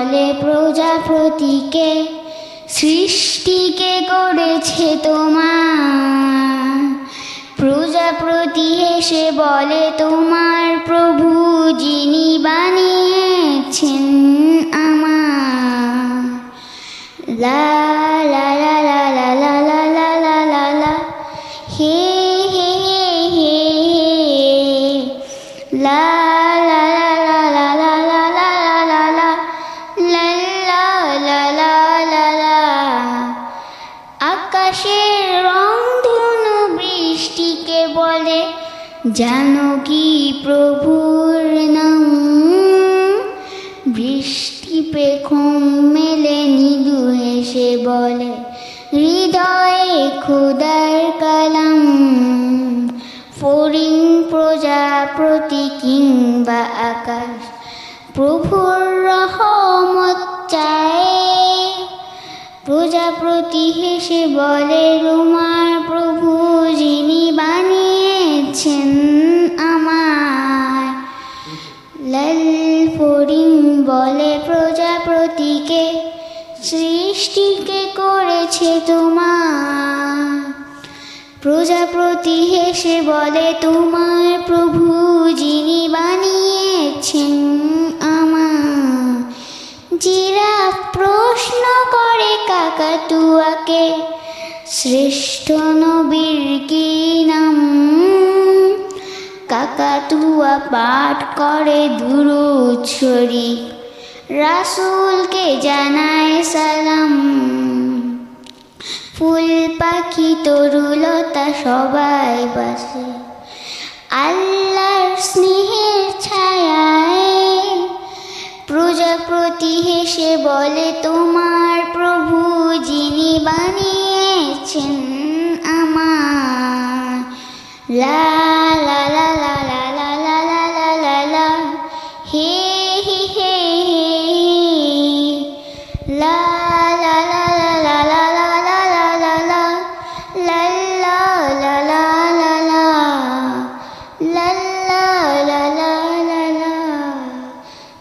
বলে প্রজাপতিকে সৃষ্টিকে করেছে তোমার প্রজাপতি হেসে বলে তোমার প্রভু যিনি বানিয়েছেন আমার লা লা লা লা হে হে হে হে লা লা জানো কি প্রভুর নাম? বৃষ্টি পেখম মেলে নিদু হেসে বলে, হৃদয়ে খুদার কালাম। ফরিং প্রজাপতি কিংবা আকাশ, প্রভুর রহমত চায়। প্রজাপতি হেসে বলে, রুমার সৃষ্টিকে করেছে তোমার। প্রজাপতি হেসে বলে, তোমার প্রভু যিনি বানিয়েছেন আমার। জিরাফ প্রশ্ন করে কাকাতুয়াকে, শ্রেষ্ঠ নবীর কি নাম? কাকাতুয়া পাঠ করে দুরুদ শরীফ। রাসূলকে জানায় সালাম। তরুলতা সবাই বাসে আল্লাহর স্নেহের ছায়ায় প্রজাপতি হেসে বলে, তোমার প্রভু যিনি বানিয়েছেন আমার লা